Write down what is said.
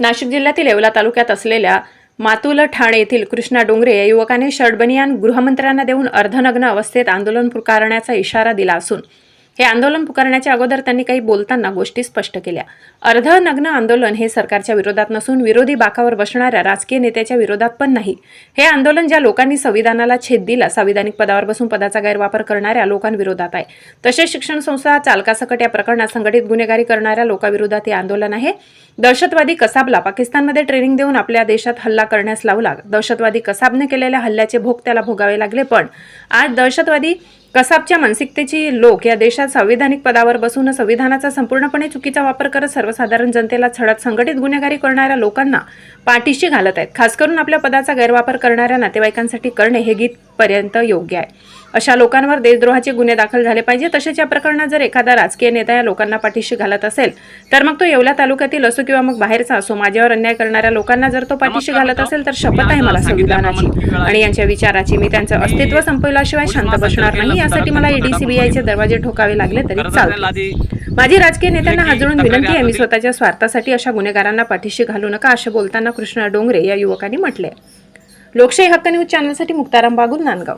नाशिक जिल्ह्यातील येवला तालुक्यात असलेल्या मातुल ठाणे येथील कृष्णा डोंगरे या युवकाने शर्टबनियान गृहमंत्र्यांना देऊन अर्धनग्न अवस्थेत आंदोलन पुकारण्याचा इशारा दिला असून हे आंदोलन पुकारण्याच्या अगोदर त्यांनी काही बोलताना गोष्टी स्पष्ट केल्या. अर्धनग्न आंदोलन हे सरकारच्या विरोधात नसून विरोधी बाकावर बसणाऱ्या राजकीय नेत्याच्या विरोधात पण नाही. हे आंदोलन ज्या लोकांनी संविधानाला छेद दिला संविधानिक पदावर बसून पदाचा गैरवापर करणाऱ्या लोकांविरोधात आहे. तसेच शिक्षण संस्था चालकासकट या प्रकरणात संघटित गुन्हेगारी करणाऱ्या लोकांविरोधात हे आंदोलन आहे. दहशतवादी कसाबला पाकिस्तानमध्ये ट्रेनिंग देऊन आपल्या देशात हल्ला करण्यास लावला. दहशतवादी कसाबने केलेल्या हल्ल्याचे भोग त्याला भोगावे लागले पण आज दहशतवादी कसाबच्या मानसिकतेची लोक या देशात संविधानिक पदावर बसून संविधानाचा संपूर्णपणे चुकीचा वापर करत सर्वसाधारण जनतेला छळत संघटित गुन्हेगारी करणाऱ्या लोकांना पाठीशी घालत आहेत. खास करून आपल्या पदाचा गैरवापर करणाऱ्या नातेवाईकांसाठी करणे हे गीत पर्यंत योग्य आहे. अशा लोकांवर देशद्रोहाचे गुन्हे दाखल झाले पाहिजे. तसेच या प्रकरणात जर एखादा राजकीय नेता या लोकांना पाठीशी घालत असेल तर मग तो येवला तालुक्यातील असो किंवा मग बाहेरचा असो माझ्यावर अन्याय करणाऱ्या लोकांना जर तो पाठीशी घालत असेल तर शपथ आहे मला संविधानाची. आणि यांच्या विचाराची मी त्यांचं अस्तित्व संपवल्याशिवाय शांत बसणार नाही. यासाठी मला ईडीसीबीआयचे दरवाजे ठोकावे लागले तरी चालते माझी राजकीय नेत्यांना हात जोडून विनंती आहे मी स्वतःच्या स्वार्थासाठी अशा गुन्हेगारांना पाठीशी घालू नका असे बोलताना कृष्णा डोंगरे या युवकांनी म्हटले. लोकशाही हक्क न्यूज चॅनलसाठी मुक्ताराम बागुल नांदगाव.